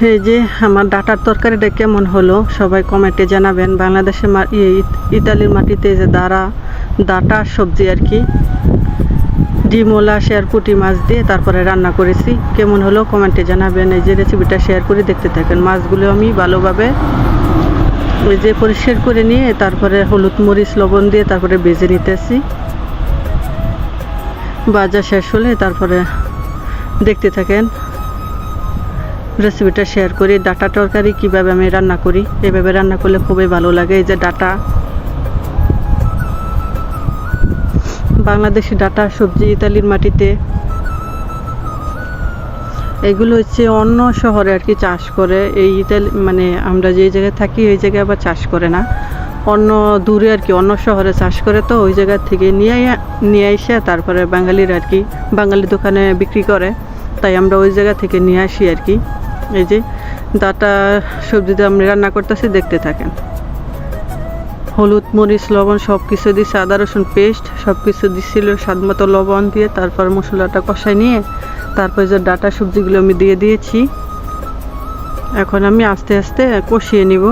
এই যে আমার ডাটার তরকারিটা কেমন হলো? সবাই কমেন্টে জানাবেন। বাংলাদেশের ইতালির মাটিতে যে দাঁড়া ডাটা, সবজি আর কি ডিমোলা শেয়ার, পুঁটি, মাছ দিয়ে তারপরে রান্না করেছি। কেমন হলো কমেন্টে জানাবেন। এই যে রেসিপিটা শেয়ার করে দেখতে থাকেন। মাছগুলো আমি ভালোভাবে ওই যে পরিষ্কার করে নিয়ে তারপরে হলুদ মরিচ, লবণ দিয়ে তারপরে ভেজে নিতেছি। বাজার শেষ হলে তারপরে দেখতে থাকেন। রেসিপিটা শেয়ার করি, ডাটা তরকারি কীভাবে আমি রান্না করি, এভাবে রান্না করলে খুবই ভালো লাগে। এই যে ডাটা, বাংলাদেশি ডাটা, সবজি ইতালির মাটিতে। এগুলো হচ্ছে অন্য শহরে আর কি চাষ করে। এই ইতালি মানে আমরা যে জায়গায় থাকি, ওই জায়গায় আবার চাষ করে না। অন্য দূরে আর কি, অন্য শহরে চাষ করে তো, ওই জায়গা থেকে নিয়ে নিয়ে এসে তারপরে বাঙালির আর কি, বাঙালি দোকানে বিক্রি করে। তাই আমরা ওই জায়গা থেকে নিয়ে আসি আর কি। এই যে ডাটা সবজিতে আমি রান্না করতেছি, দেখতে থাকেন। হলুদ, মরিচ, লবণ সব কিছু দিয়েছে আদা, রসুন পেস্ট সব কিছু দিছিল, স্বাদ মতো লবণ দিয়ে তারপর মশলাটা কষাই নিয়ে তারপর যে ডাটা সবজিগুলো আমি দিয়ে দিয়েছি, এখন আমি আস্তে আস্তে কষিয়ে নিব,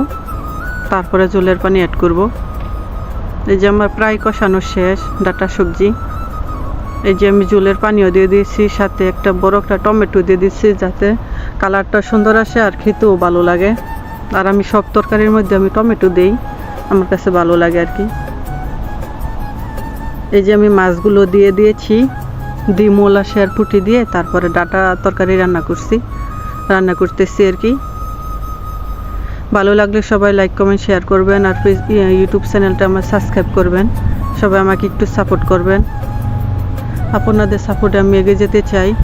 তারপরে জলের পানি অ্যাড করব। এই যে আমার প্রায় কষানো শেষ ডাটা সবজি। এই যে আমি জলের পানিও দিয়ে দিয়েছি, সাথে একটা বড় একটা টমেটো দিয়ে দিচ্ছি যাতে কালারটা সুন্দর আসে আর খেতেও ভালো লাগে। আর আমি সব তরকারির মধ্যে আমি টমেটো দেই আমার কাছে ভালো লাগে আর কি। এই যে আমি মাছগুলো দিয়ে দিয়েছি ডিমোলা শেয়ার পুঁটি দিয়ে তারপরে ডাটা তরকারি রান্না করছি রান্না করতেছি আর কি। ভালো লাগলে সবাই লাইক কমেন্ট শেয়ার করবেন আর ফেস- ইয়ে, ইউটিউব চ্যানেলটা আমার সাবস্ক্রাইব করবেন। সবাই আমাকে একটু সাপোর্ট করবেন। আপনাদের সাপোর্টে আমি এগিয়ে যেতে চাই।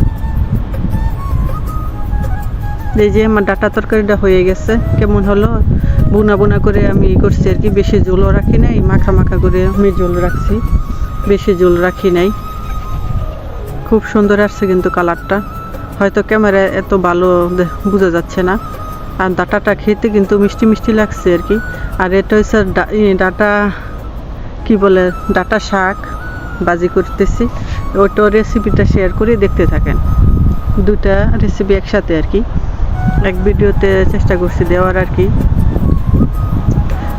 এই যে আমার ডাটা তরকারিটা হয়ে গেছে, কেমন হলো? বুনা বুনা করে আমি ই করছি আর কি, বেশি জলও রাখি নাই, মাখা মাখা করে আমি জল রাখছি, বেশি জল রাখি নাই। খুব সুন্দর আসছে কিন্তু কালারটা। হয়তো ক্যামেরা এত ভালো বোঝা যাচ্ছে না। আর ডাটাটা খেতে কিন্তু মিষ্টি মিষ্টি লাগছে আর কি। আর এটা হচ্ছে ডাটা, কি বলে, ডাটা শাক বাজি করতেছি। ওটা রেসিপিটা শেয়ার করে দেখতে থাকেন। দুটা রেসিপি একসাথে আর কি। এক ভিডিওতে চেষ্টা করছি দেওয়ার আর কি।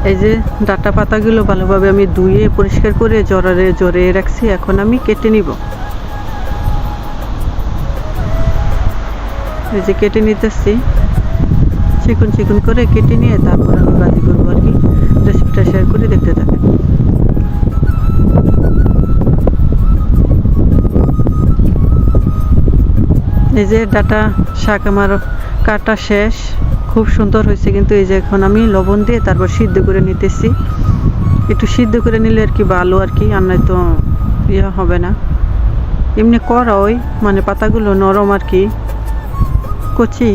এই যে ডাটা পাতাগুলো ভালোভাবে আমি ধুয়ে পরিষ্কার করে জরারে জরে রাখছি, এখন আমি কেটে নিব। এই যে কেটে নিতেছি, চিকন চিকন করে কেটে নিয়ে তারপর আমি বাজি করব আর কি রেসিপিটা শেয়ার করে দেখতে থাকেন। এই যে ডাটা শাক আমার কাটা শেষ। খুব সুন্দর হয়েছে কিন্তু এই যে এখন আমি লবণ দিয়ে তারপর সিদ্ধ করে নিতেছি। একটু সিদ্ধ করে নিলে আর কি ভালো আর কি, আর নয় তো ইয়ে হবে না। এমনি করা ওই মানে পাতাগুলো নরম আর কি। কচি।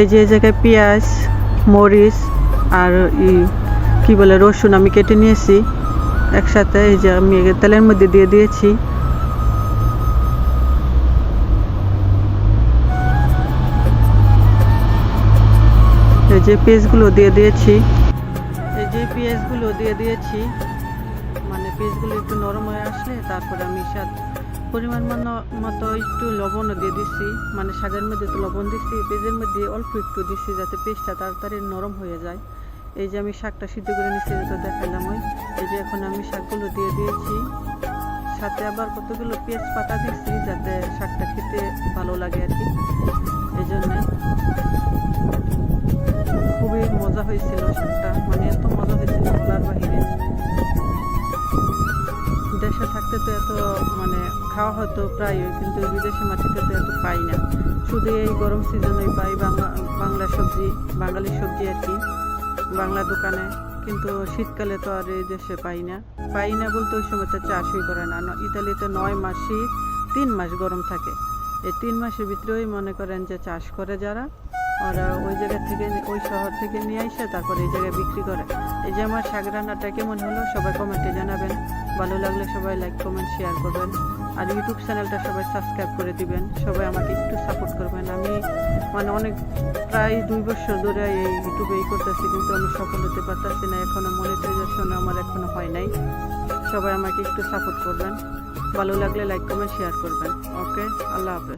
এই যে এই জায়গায় পেঁয়াজ, মরিচ আর ই, কী বলে রসুন আমি কেটে নিয়েছি। একসাথে এই যে আমি তেলের মধ্যে দিয়ে দিয়েছি। যে পেঁয়াজগুলো দিয়ে দিয়েছি, এই যে পেঁয়াজগুলো দিয়ে দিয়েছি মানে পেঁয়াজগুলো একটু নরম হয়ে আসলে তারপরে আমি স্বাদ, পরিমাণ মতো- একটু লবণও দিয়ে দিচ্ছি মানে শাকের মধ্যে তো লবণ দিচ্ছি পেঁয়াজের মধ্যে অল্প একটু দিচ্ছি যাতে পেঁয়াজটা তাড়াতাড়ি নরম হয়ে যায়। এই যে আমি শাকটা সিদ্ধ করে নিচ্ছি যেটা দেখালাম ওই, এই যে এখন আমি শাকগুলো দিয়ে দিয়েছি। সাথে আবার কতগুলো পেঁয়াজ পাতা দিচ্ছি যাতে শাকটা খেতে ভালো লাগে আর কি, এই জন্যে। হয়েছিল শাকটা মানে এত মজা হয়েছিল বলার বাহিরে দেশে থাকতে তো এত মানে খাওয়া হতো প্রায় কিন্তু বিদেশে মাটিতে তো এত পাই না। শুধু এই গরম সিজনেই পাই বাংলা বাংলা সবজি, বাঙালি সবজি আর কি, বাংলা দোকানে। কিন্তু শীতকালে তো আর এই দেশে পাই না। পাই না বলতে ওই সময় তো চাষই করে না। ইতালিতে নয় মাস শীত তিন মাস গরম থাকে। এই তিন মাসের ভিতরেই মনে করেন যে চাষ করে যারা ওরা ওই জায়গা থেকে ওই শহর থেকে নিয়ে আসে তারপরে এই জায়গায় বিক্রি করে। এই যে আমার শাক রান্নাটা কেমন হলো, সবাই কমেন্টে জানাবেন। ভালো লাগলে সবাই লাইক কমেন্ট শেয়ার করবেন। আর ইউটিউব চ্যানেলটা সবাই সাবস্ক্রাইব করে দিবেন। সবাই আমাকে একটু সাপোর্ট করবেন। আমি মানে অনেক, প্রায় দুই বছর ধরে এই ইউটিউবে এই করতেছি, কিন্তু আমি সফল হতে পারতেছি না। এখনও মনিটাইজেশন আমার এখনও হয় নাই। সবাই আমাকে একটু সাপোর্ট করবেন। ভালো লাগলে লাইক কমেন্ট শেয়ার করবেন। ওকে আল্লাহ হাফেজ।